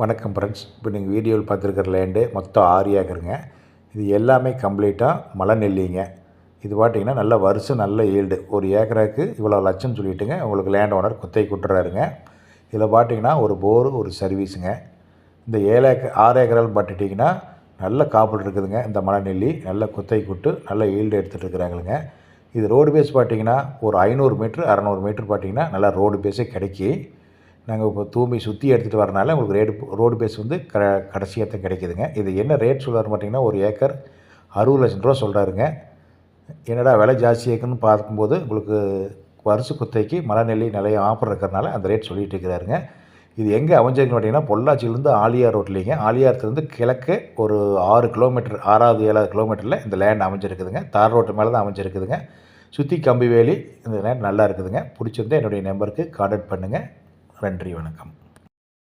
வணக்கம் ஃப்ரெண்ட்ஸ் இப்போ நீங்கள் வீடியோவில் பார்த்துருக்கிற லேண்டு மொத்தம் ஆறு ஏக்கருங்க. இது எல்லாமே கம்ப்ளீட்டாக மலை நெல்லிங்க. இது பார்த்தீங்கன்னா நல்ல வருஷம் நல்ல ஈல்டு ஒரு ஏக்கராக்கு இவ்வளோ லட்சம் சொல்லிட்டுங்க உங்களுக்கு லேண்ட் ஓனர் குத்தை கொட்டுறாருங்க இதில் பார்த்தீங்கன்னா ஒரு போரு ஒரு சர்வீஸுங்க இந்த ஏழு ஏக்கர் ஆறு ஏக்கரால் பார்த்துட்டிங்கன்னா நல்ல காப்பீடு இருக்குதுங்க. இந்த மலை நெல்லி நல்ல குத்தை குட்டு நல்ல ஈல்டு எடுத்துகிட்டு இருக்கிறாங்களுங்க இது ரோடு பேஸ் பார்த்தீங்கன்னா ஒரு ஐநூறு மீட்ரு அறநூறு மீட்ரு பார்த்தீங்கன்னா நல்லா ரோடு பேஸே கிடைக்கி நாங்கள் இப்போ தூம்பி சுற்றி எடுத்துகிட்டு வரனால உங்களுக்கு ரேடு ரோடு பேஸ் வந்து க கடைசியாக தான் கிடைக்குதுங்க. இது என்ன ரேட் சொல்கிறாரு பார்த்தீங்கன்னா ஒரு ஏக்கர் அறுபது லட்சம் ரூபா சொல்கிறாருங்க என்னடா விலை ஜாஸ்தி இருக்குன்னு பார்க்கும்போது உங்களுக்கு வருஷ குத்தைக்கு மழை நெல்லி நிலைய ஆஃபர் இருக்கிறனால அந்த ரேட் சொல்லிகிட்டு இருக்கிறாருங்க. இது எங்கே அமைஞ்சிருக்குன்னு பார்த்தீங்கன்னா பொள்ளாச்சியிலேருந்து ஆலியார் ரோட்லேங்க ஆலியாரத்துலேருந்து கிழக்கு ஒரு ஆறு கிலோமீட்டர் ஆறாவது ஏழாவது கிலோமீட்டரில் இந்த லேண்ட் அமைஞ்சிருக்குதுங்க. தார் ரோட்டு மேலே தான் அமைஞ்சிருக்குதுங்க. சுற்றி கம்பிவேலி இந்த லேண்ட் நல்லா இருக்குதுங்க. பிடிச்சிருந்தா என்னுடைய நம்பருக்கு கான்டாக்ட் பண்ணுங்கள் நன்றி வணக்கம்.